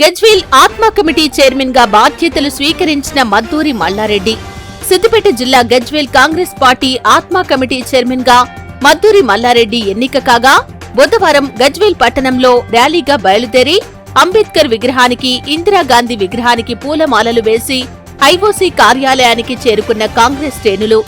గజ్వేల్ ఆత్మ కమిటీ చైర్మన్గా బాధ్యతలు స్వీకరించిన మద్దూరి మల్లారెడ్డి. సిద్దిపేట జిల్లా Gajwel Congress party ATMA committee చైర్మన్గా మద్దూరి మల్లారెడ్డి ఎన్నిక కాగా బుధవారం గజ్వేల్ పట్టణంలో ర్యాలీగా బయలుదేరి అంబేద్కర్ విగ్రహానికి ఇందిరాగాంధీ విగ్రహానికి పూలమాలలు వేసి ఐఓసీ కార్యాలయానికి చేరుకున్న కాంగ్రెస్ శ్రేణులు.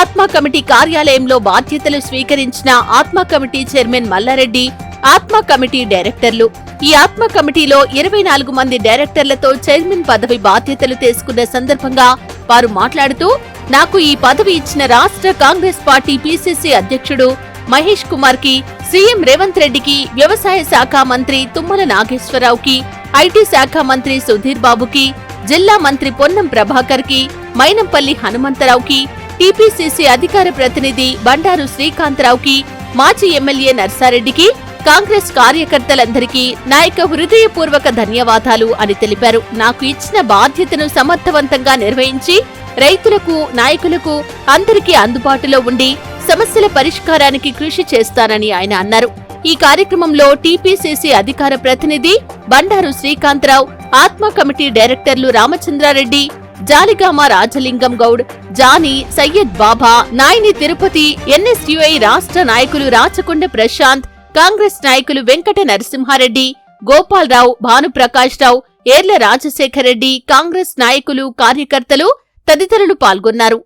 ఆత్మ కమిటీ కార్యాలయంలో బాధ్యతలు స్వీకరించిన ఆత్మ కమిటీ చైర్మన్ మల్లారెడ్డి ఆత్మ కమిటీ డైరెక్టర్లు. ఈ ఆత్మ కమిటీలో ఇరవై నాలుగు మంది డైరెక్టర్లతో చైర్మన్ పదవి బాధ్యతలు తీసుకున్న సందర్భంగా వారు మాట్లాడుతూ నాకు ఈ పదవి ఇచ్చిన రాష్ట్ర కాంగ్రెస్ పార్టీ పీసీసీ అధ్యక్షుడు మహేష్ కుమార్కి సీఎం రేవంత్ రెడ్డికి వ్యవసాయ శాఖ మంత్రి తుమ్మల నాగేశ్వరరావుకి ఐటీ శాఖ మంత్రి సుధీర్ బాబుకి జిల్లా మంత్రి పొన్నం ప్రభాకర్కి మైనంపల్లి హనుమంతరావుకి టీపీసీసీ అధికార ప్రతినిధి బండారు శ్రీకాంతరావుకి మాజీ ఎమ్మెల్యే నర్సారెడ్డికి కాంగ్రెస్ కార్యకర్తలందరికీ నాయక హృదయపూర్వక ధన్యవాదాలు అని తెలిపారు. నాకు ఇచ్చిన బాధ్యతను సమర్థవంతంగా నిర్వహించి రైతులకు నాయకులకు అందరికీ అందుబాటులో ఉండి సమస్యల పరిష్కారానికి కృషి చేస్తానని ఆయన అన్నారు. ఈ కార్యక్రమంలో టీపీసీసీ అధికార ప్రతినిధి బండారు శ్రీకాంతరావు ఆత్మ కమిటీ డైరెక్టర్లు రామచంద్రారెడ్డి జాలిగామ రాజలింగం గౌడ్ జానీ సయ్యద్ బాబా నాయని తిరుపతి ఎన్ఎస్యుఐ రాష్ట్ర నాయకులు రాచకొండ ప్రశాంత్ కాంగ్రెస్ నాయకులు వెంకట నరసింహారెడ్డి గోపాలరావు భానుప్రకాష్ రావు ఏర్ల రాజశేఖర్ రెడ్డి కాంగ్రెస్ నాయకులు కార్యకర్తలు తదితరులు పాల్గొన్నారు.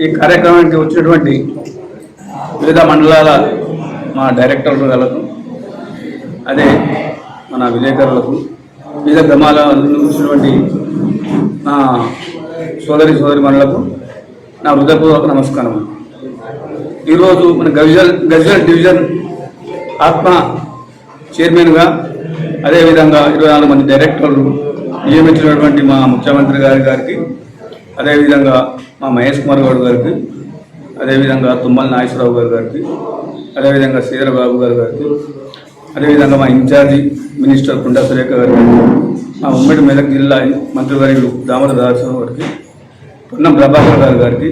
ఈ కార్యక్రమానికి వచ్చినటువంటి వివిధ మండలాల మా డైరెక్టర్లు గలకు అదే మన విలేకరులకు వివిధ గ్రామాల వచ్చినటువంటి నా సోదరి సోదరి మనులకు నా హృదయపూర్వక నమస్కారం ఈరోజు మన గజల్ గజల్ డివిజన్ ఆత్మ చైర్మన్గా అదేవిధంగా ఇరవై నాలుగు మంది డైరెక్టర్లు నియమించినటువంటి మా ముఖ్యమంత్రి గారి గారికి అదేవిధంగా మా మహేష్ కుమార్ గౌడ్ గారికి అదేవిధంగా తుమ్మల నాగేశ్వరరావు గారి గారికి అదేవిధంగా శ్రీధరబాబు గారి గారికి అదేవిధంగా మా ఇన్ఛార్జి మినిస్టర్ కుండా సురేఖ గారికి మా ఉమ్మడి మెదక్ జిల్లా మంత్రివర్యులు దామోదర దాసరావు గారికి పొన్నం ప్రభాకర్ గారి గారికి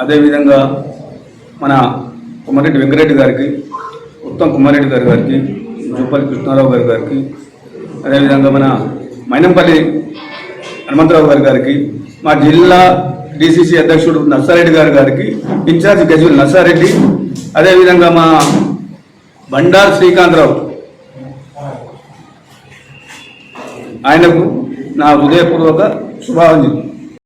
అదేవిధంగా మన కుమారెడ్డి వెంకరెడ్డి గారికి ఉత్తమ్ కుమారెడ్డి గారి గారికి జూపల్లి కృష్ణారావు గారి గారికి అదేవిధంగా మన మైనంపల్లి హనుమంతరావు గారి గారికి మా జిల్లా డిసిసి అధ్యక్షుడు నర్సారెడ్డి గారి గారికి ఇన్ఛార్జ్ గజుల్ నర్సారెడ్డి అదేవిధంగా మా బండారు శ్రీకాంతరావు. ఆయనకు నా హృదయపూర్వక శుభావంజలి